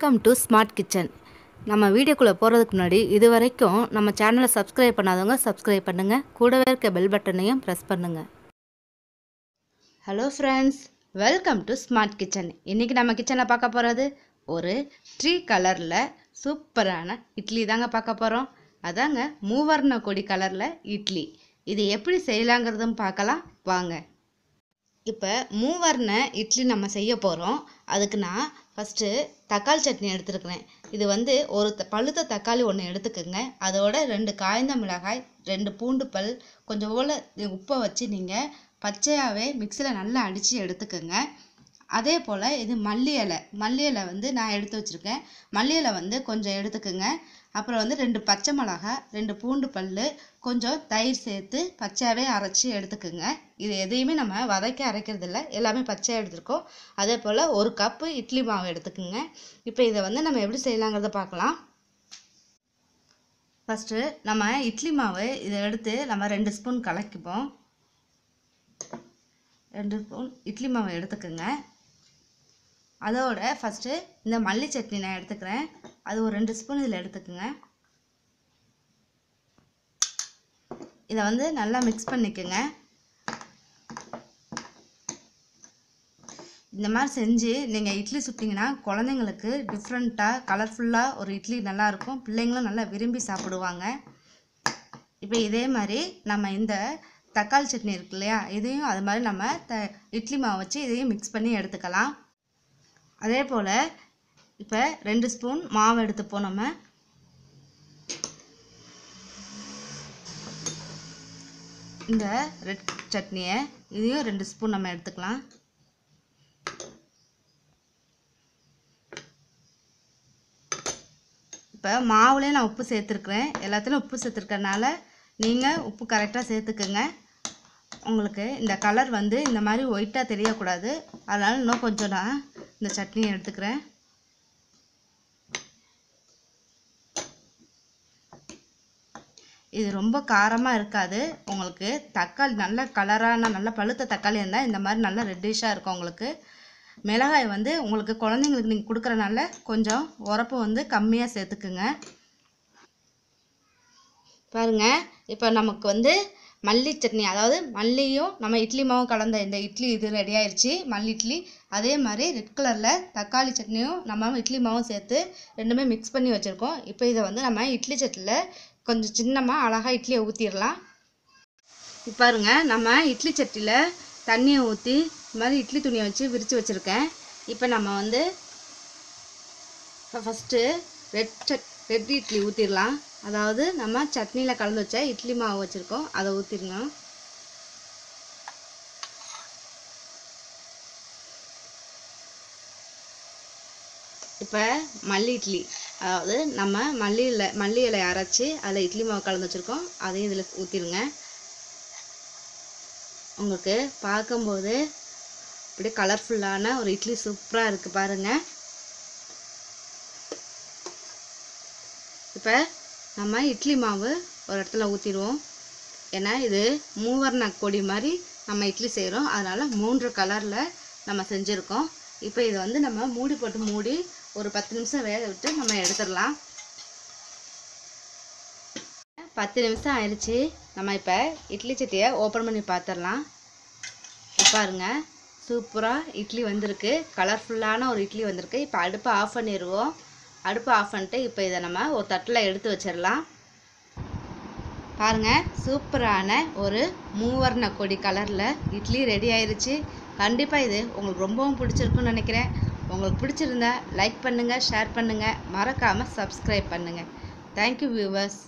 Welcome to smart kitchen நம்ம வீடியோக்குள்ளே போகிறதுக்கு முன்னாடி இது வரைக்கும் நம்ம சேனலை சப்ஸ்கிரைப் பண்ணாதவங்க சப்ஸ்கிரைப் பண்ணுங்கள் கூடவே இருக்க பெல் பட்டனையும் ப்ரெஸ் பண்ணுங்கள் hello friends welcome to smart kitchen இன்றைக்கி நம்ம கிச்சனில் பார்க்க போகிறது ஒரு ட்ரீ கலரில் சூப்பரான இட்லி தாங்க பார்க்க போகிறோம் அதாங்க மூவர்ண கொடி கலரில் இட்லி. இது எப்படி செய்யலாங்கிறதும் பார்க்கலாம். வாங்க. இப்போ மூவர்ண இட்லி நம்ம செய்ய போகிறோம் அதுக்கு நான் ஃபஸ்ட்டு தக்காளி சட்னி எடுத்துருக்கிறேன். இது வந்து ஒரு த- பழுத்த தக்காளி ஒன்று எடுத்துக்கோங்க. அதோட ரெண்டு காய்ந்த மிளகாய் ரெண்டு பூண்டு பல் கொஞ்சம் போல் உப்பை வச்சு நீங்கள் பச்சையாகவே மிக்சியில் நல்லா அடித்து எடுத்துக்கோங்க. அதே போல் இது மல்லி இலை. மல்லி இலை வந்து நான் எடுத்து வச்சுருக்கேன். மல்லி இலை வந்து கொஞ்சம் எடுத்துக்கோங்க. அப்புறம் வந்து ரெண்டு பச்சை மிளகா ரெண்டு பூண்டு பல் கொஞ்சம் தயிர் சேர்த்து பச்சையாகவே அரைச்சி எடுத்துக்கோங்க. இது எதையுமே நம்ம வதக்கி அரைக்கிறது இல்லை எல்லாமே பச்சையாக எடுத்துருக்கோம். அதே போல் ஒரு கப்பு இட்லி மாவு எடுத்துக்கோங்க. இப்போ இதை வந்து நம்ம எப்படி செய்யலாங்கிறத பார்க்கலாம். ஃபஸ்ட்டு நம்ம இட்லி மாவு இதை எடுத்து நம்ம ரெண்டு ஸ்பூன் கலக்கிப்போம். ரெண்டு ஸ்பூன் இட்லி மாவு எடுத்துக்கோங்க. அதோட ஃபஸ்ட்டு இந்த மல்லி சட்னி நான் எடுத்துக்கிறேன். அது ஒரு ரெண்டு ஸ்பூன் இதில் எடுத்துக்கோங்க. இதை வந்து நல்லா மிக்ஸ் பண்ணிக்கோங்க. இந்த மாதிரி செஞ்சு நீங்கள் இட்லி சுட்டிங்கன்னா குழந்தைங்களுக்கு டிஃப்ரெண்ட்டாக கலர்ஃபுல்லாக ஒரு இட்லி நல்லாயிருக்கும் பிள்ளைங்களும் நல்லா விரும்பி சாப்பிடுவாங்க. இப்போ இதே மாதிரி நம்ம இந்த தக்காளி சட்னி இருக்கு இல்லையா இதையும் அது மாதிரி நம்ம த இட்லி மாவு வச்சு இதையும் மிக்ஸ் பண்ணி எடுத்துக்கலாம். அதே போல் இப்போ ரெண்டு ஸ்பூன் மாவு எடுத்துப்போம் நம்ம. இந்த ரெட் சட்னியை இதையும் ரெண்டு ஸ்பூன் நம்ம எடுத்துக்கலாம். இப்போ மாவுலேயே நான் உப்பு சேர்த்துருக்குறேன். எல்லாத்துலேயும் உப்பு சேர்த்துருக்கறனால நீங்கள் உப்பு கரெக்டாக சேர்த்துக்குங்க. உங்களுக்கு இந்த கலர் வந்து இந்த மாதிரி ஒயிட்டாக தெரியக்கூடாது. அதனால் இன்னும் கொஞ்சம் நான் இந்த சட்னி எடுத்துக்கிறேன். இது ரொம்ப காரமாக இருக்காது. உங்களுக்கு தக்காளி நல்ல கலரான நல்ல பழுத்த தக்காளி இருந்தால் இந்த மாதிரி நல்லா ரெட்டிஷாக இருக்கும் உங்களுக்கு. மிளகாய் வந்து உங்களுக்கு குழந்தைங்களுக்கு நீங்கள் கொடுக்குறனால கொஞ்சம் உரப்பு வந்து கம்மியாக சேர்த்துக்குங்க. பாருங்க இப்போ நமக்கு வந்து மல்லி சட்னி அதாவது மல்லியும் நம்ம இட்லி மாவும் கலந்த இந்த இட்லி இது ரெடி ஆயிடுச்சு மல்லி இட்லி அதே மாதிரி ரெட் கலரில் தக்காளி சட்னியும் நம்ம இட்லி மாவும் சேர்த்து ரெண்டுமே மிக்ஸ் பண்ணி வச்சுருக்கோம். இப்போ இதை வந்து நம்ம இட்லி சட்டியில் கொஞ்சம் சின்னமாக அழகாக இட்லியை ஊற்றிடலாம் இப்போ பாருங்க நம்ம இட்லி சட்டியில் தண்ணியை ஊற்றி இது மாதிரி இட்லி துணியை வச்சு விரித்து வச்சுருக்கேன். இப்போ நம்ம வந்து ஃபஸ்ட்டு ரெட் சட் ரெட் இட்லி ஊற்றிடலாம் அதாவது நம்ம சட்னியில் கலந்து வச்ச இட்லி மாவு வச்சுருக்கோம். அதை ஊற்றிடணும் இப்போ மல்லி இட்லி. அதாவது நம்ம மல்லி இலை மல்லி இலை அரைச்சி அதில் இட்லி மாவு கலந்து வச்சுருக்கோம். அதையும் இதில் ஊற்றிடுங்க உங்களுக்கு பார்க்கும்போது அப்படியே கலர்ஃபுல்லான ஒரு இட்லி சூப்பராக இருக்குது பாருங்கள் இப்போ நம்ம இட்லி மாவு ஒரு இடத்துல ஊற்றிடுவோம் ஏன்னா இது மூவர்ண கொடி மாதிரி நம்ம இட்லி செய்கிறோம் அதனால் மூன்று கலரில் நம்ம செஞ்சுருக்கோம். இப்போ இதை வந்து நம்ம மூடி போட்டு மூடி ஒரு பத்து நிமிஷம் வேக விட்டு நம்ம எடுத்துடலாம். பத்து நிமிஷம் ஆயிடுச்சு நம்ம இப்போ இட்லி சட்டியை ஓப்பன் பண்ணி பார்த்துடலாம் பாருங்க. சூப்பராக இட்லி வந்திருக்கு. கலர்ஃபுல்லான ஒரு இட்லி வந்திருக்கு. இப்போ அடுப்பை ஆஃப் பண்ணிடுவோம். அடுப்பை ஆஃப் பண்ணிட்டு இப்போ இதை நம்ம ஒரு தட்டில் எடுத்து வச்சிடலாம். பாருங்கள் சூப்பரான ஒரு மூவர்ண கொடி கலரில் இட்லி ரெடி ஆயிடுச்சு கண்டிப்பாக இது உங்களுக்கு ரொம்பவும் பிடிச்சிருக்குன்னு நினைக்கிறேன். உங்களுக்கு பிடிச்சிருந்தா லைக் பண்ணுங்கள் ஷேர் பண்ணுங்கள் மறக்காமல் சப்ஸ்கிரைப் பண்ணுங்கள் தேங்க்யூ வியூவர்ஸ்